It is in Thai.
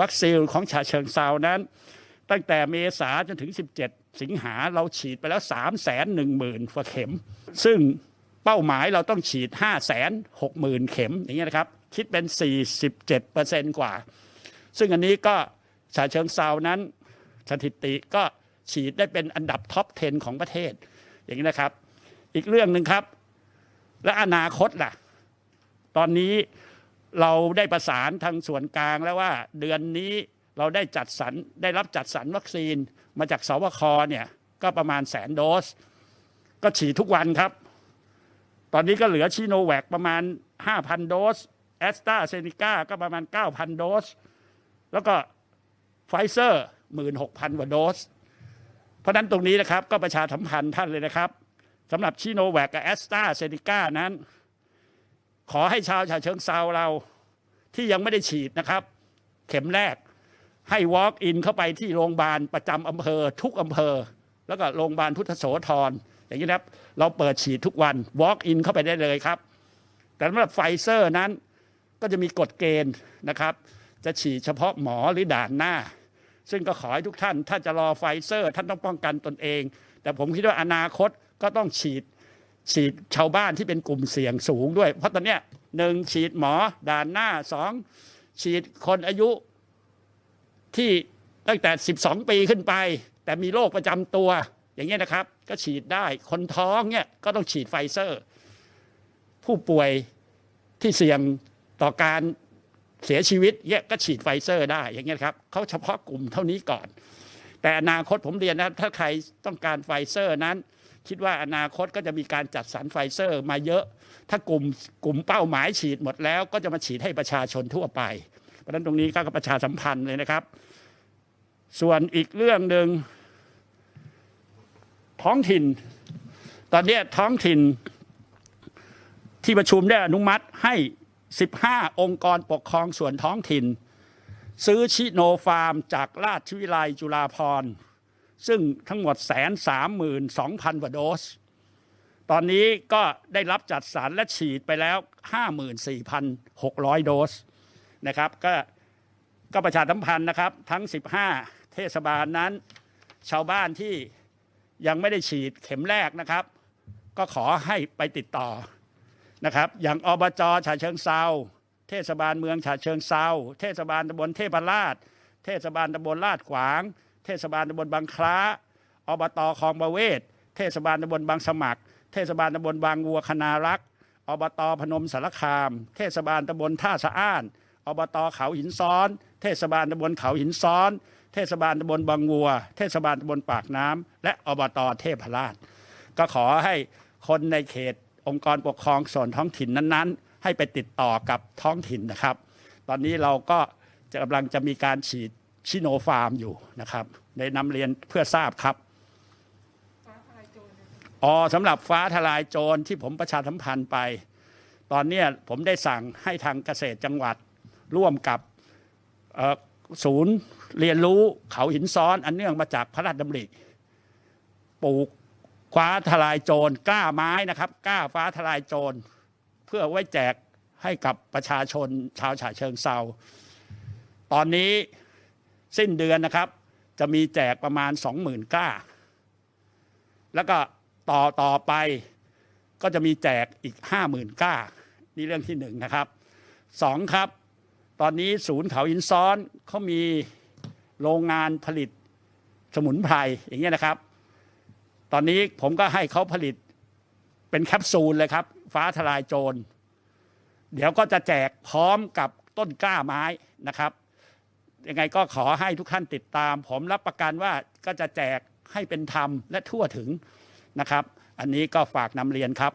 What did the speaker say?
วัคซีนของฉะเชิงเซานั้น ตั้งแต่เมษาจนถึง 17 สิงหาเราฉีดไปแล้ว 3 1 0 0 0 0กว่าเข็ม ซึ่งเป้าหมายเราต้องฉีด 5 6 0 0 0 0 เข็มอย่างเงี้ยนะครับ คิดเป็น 47%กว่า ซึ่งอันนี้ก็ฉะเชิงเซานั้นสถิติก็ฉีดได้เป็นอันดับท็อป 10 ของประเทศ อย่างนี้นะครับ อีกเรื่องหนึ่งครับ และอนาคตล่ะ ตอนนี้ เราได้ประสานทางส่วนกลางแล้วว่า เดือนนี้เราได้จัดสรรได้รับจัดสรรวัคซีนมาจากสวคเนี่ยก็ประมาณแสนโดส ก็ฉีดทุกวันครับ ตอนนี้ก็เหลือชิโนแวคประมาณ 5,000 โดสแอสตราเซเนกาก็ประมาณ 9,000 โดส แล้วก็ไฟเซอร์16,000กว่าโดส เพราะนั้นตรงนี้นะครับก็ประชาสัมพันธ์ท่านเลยนะครับสำหรับชิโนแวคกับแอสตราเซเนกานั้น ขอให้ชาวฉะเชิงเซาเราที่ยังไม่ได้ฉีดนะครับ เข็มแรกให้ walk in เข้าไปที่โรงพยาบาลประจำอำเภอทุกอำเภอ แล้วก็โรงพยาบาลพุทธโสธรอย่างนี้นะครับ เราเปิดฉีดทุกวัน walk in เข้าไปได้เลยครับ แต่สำหรับไฟเซอร์นั้นก็จะมีกฎเกณฑ์นะครับ จะฉีดเฉพาะหมอหรือด่านหน้า ซึ่งก็ขอให้ทุกท่าน ถ้าจะรอไฟเซอร์ ท่านต้องป้องกันตนเอง แต่ผมคิดว่าอนาคตก็ต้องฉีด ฉีดชาวบ้านที่เป็นกลุ่มเสี่ยงสูงด้วย เพราะตอนเนี้ยหนึ่งฉีดหมอด่านหน้าสองฉีดคนอายุที่ตั้งแต่ 12 ปีขึ้นไป แต่มีโรคประจำตัว อย่างเงี้ยนะครับ ก็ฉีดได้คนท้องเนี่ยก็ต้องฉีดไฟเซอร์ ผู้ป่วยที่เสี่ยงต่อการเสียชีวิตเนี่ยก็ฉีดไฟเซอร์ได้อย่างเงี้ยครับเขาเฉพาะกลุ่มเท่านี้ก่อน แต่อนาคตผมเรียนนะถ้าใครต้องการไฟเซอร์นั้น คิดว่าอนาคตก็จะมีการจัดสรรไฟเซอร์มาเยอะ ถ้ากลุ่มกลุ่มเป้าหมายฉีดหมดแล้ว ก็จะมาฉีดให้ประชาชนทั่วไป เพราะฉะนั้นตรงนี้ก็ประชาสัมพันธ์เลยนะครับ ส่วนอีกเรื่องหนึ่งท้องถิ่น ตอนนี้ท้องถิ่นที่ประชุมได้อนุมัติให้ 15 องค์กรปกครองส่วนท้องถิ่น ซื้อชิโนฟาร์มจากราชวิไลจุฬาภรณ์ ซึ่งทั้งหมดแสนสามหมื่นสองพันกว่าโดส ตอนนี้ก็ได้รับจัดสรรและฉีดไปแล้ว 54,600 โดสนะครับก็ก็ประชาสัมพันธ์นะครับ ทั้ง 15 เทศบาลนั้น ชาวบ้านที่ยังไม่ได้ฉีดเข็มแรกนะครับ ก็ขอให้ไปติดต่อนะครับ อย่างอบจฉะเชิงเซาเทศบาลเมืองฉะเชิงเซาเทศบาลตำบลเทพราช เทศบาลตำบลลาดขวาง เทศบาลตำบลบางคล้าอบตคลองประเวศ เทศบาลตำบลบางสมัคร เทศบาลตำบลบางวัวคณารักษ์อบตพนมสารคาม เทศบาลตำบลท่าสะอ้าน อบตเขาหินซ้อน เทศบาลตำบลเขาหินซ้อน เทศบาลตำบลบางวัว เทศบาลตำบลปากน้ำและอบตเทพราช ก็ขอให้คนในเขตองค์กรปกครองส่วนท้องถิ่นนั้นๆ ให้ไปติดต่อกับท้องถิ่นนะครับ ตอนนี้เราก็กำลังจะมีการฉีด ชิโนฟาร์มอยู่นะครับได้นำเรียนเพื่อทราบครับอ๋อสำหรับฟ้าทลายโจรที่ผมประชาสัมพันธ์ไป ตอนเนี้ยผมได้สั่งให้ทางเกษตรจังหวัดร่วมกับเอ่อศูนย์เรียนรู้เขาหินซ้อน อันเนื่องมาจากพระราชดำริปลูกฟ้าทลายโจรกล้าไม้นะครับกล้าฟ้าทลายโจร เพื่อไว้แจกให้กับประชาชนชาวฉะเชิงเซาตอนนี้ สิ้นเดือนนะครับ จะมีแจกประมาณ 20,000ก้า แล้วก็ต่อต่อไปก็จะมีแจกอีก 50,000ก้า นี่เรื่องที่หนึ่งนะครับสองครับ ตอนนี้ศูนย์เขาหินซ้อนเขามีโรงงานผลิตสมุนไพรอย่างเงี้ยนะครับ ตอนนี้ผมก็ให้เขาผลิตเป็นแคปซูลเลยครับ ฟ้าทลายโจร เดี๋ยวก็จะแจกพร้อมกับต้นกล้าไม้นะครับ ยังไงก็ขอให้ทุกท่านติดตาม ผมรับประกันว่าก็จะแจกให้เป็นธรรมและทั่วถึงนะครับ อันนี้ก็ฝากนำเรียนครับ